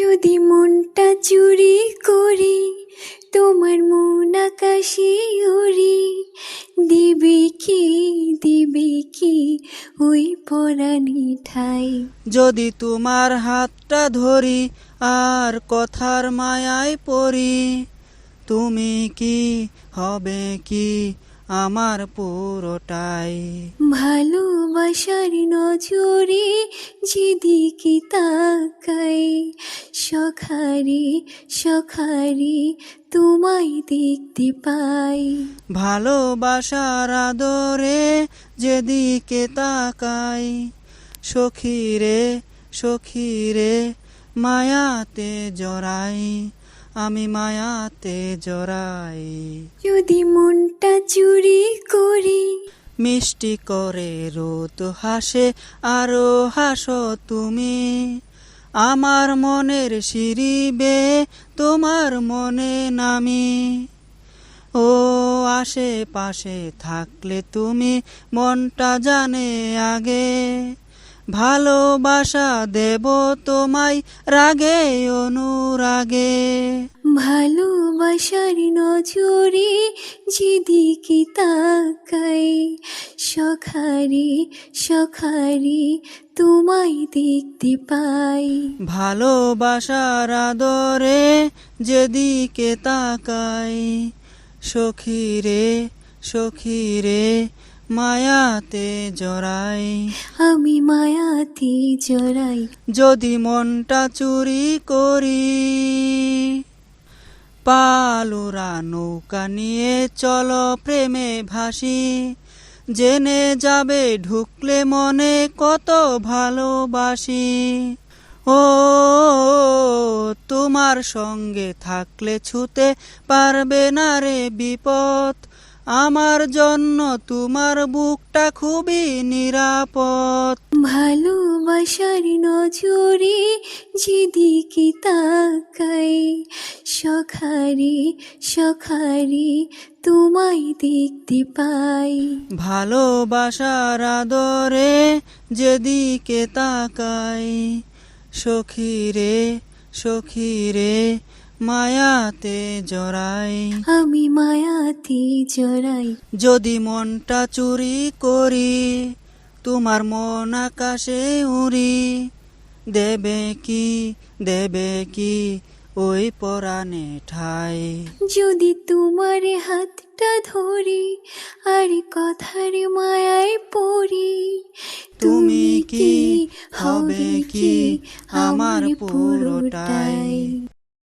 যদি মনটা চুরি করি, তোমার মন আকাশে উড়ি। দিবে কি দিবে কি ওই পরানি ঠাই? যদি তোমার হাতটা ধরি, আর কথার মায়ায় পড়ি, তুমি কি, হবে কি আমার পুরোটাই। ভালোবাসার নজরে যেদিকে তাকাই সখারে সখারে তোমায় দেখতে পাই। ভালোবাসার আদরে যেদিকে তাকাই সখীরে সখীরে মায়াতে জড়াই। আমি মায়াতে জড়াই। যদি মনটা চুরি করি। মিষ্টি করে রোদ হাসে আরও হাসো তুমি। আমার মনের সিঁড়িবে তোমার মনে নামি। ও আশেপাশে থাকলে তুমি মনটা জানে আগে। ভালোবাসা দেব তোমায় রাগে অনুরাগে। ভালোবাসার নজরে যেদিকে তাকাই সখারে সখারে তোমায় দেখতে পাই। ভালোবাসার আদরে যেদিকে তাকাই সখীরে সখীরে মায়াতে জড়াই। আমি মায়াতে জড়াই। যদি মনটা চুরি করি পালুরা নৌকা নিয়ে চলো প্রেমে ভাসি। জেনে যাবে ঢুকলে মনে কত ভালোবাসি। ও তোমার সঙ্গে থাকলে ছুতে পারবে না রে বিপদ। আমার জন্য তোমার বুকটা খুবই নিরাপদ। ভালোবাসার নজরে যেদিকে তাকাই সখারে সখারে তোমায় দেখতে পাই। ভালোবাসার আদরে যেদিকে তাকাই সখীরে সখীরে মায়াতে জড়াই। আমি মায়াতে জড়াই। যদি মনটা চুরি করি তোমার মন আকাশে উড়ি। দেবে কি দেবে কি ওই পরাণে ঠাই। যদি তোমার হাতটা ধরি আর কথার মায়ায় পড়ি তুমি কি হবে কি আমার পুরোটাই?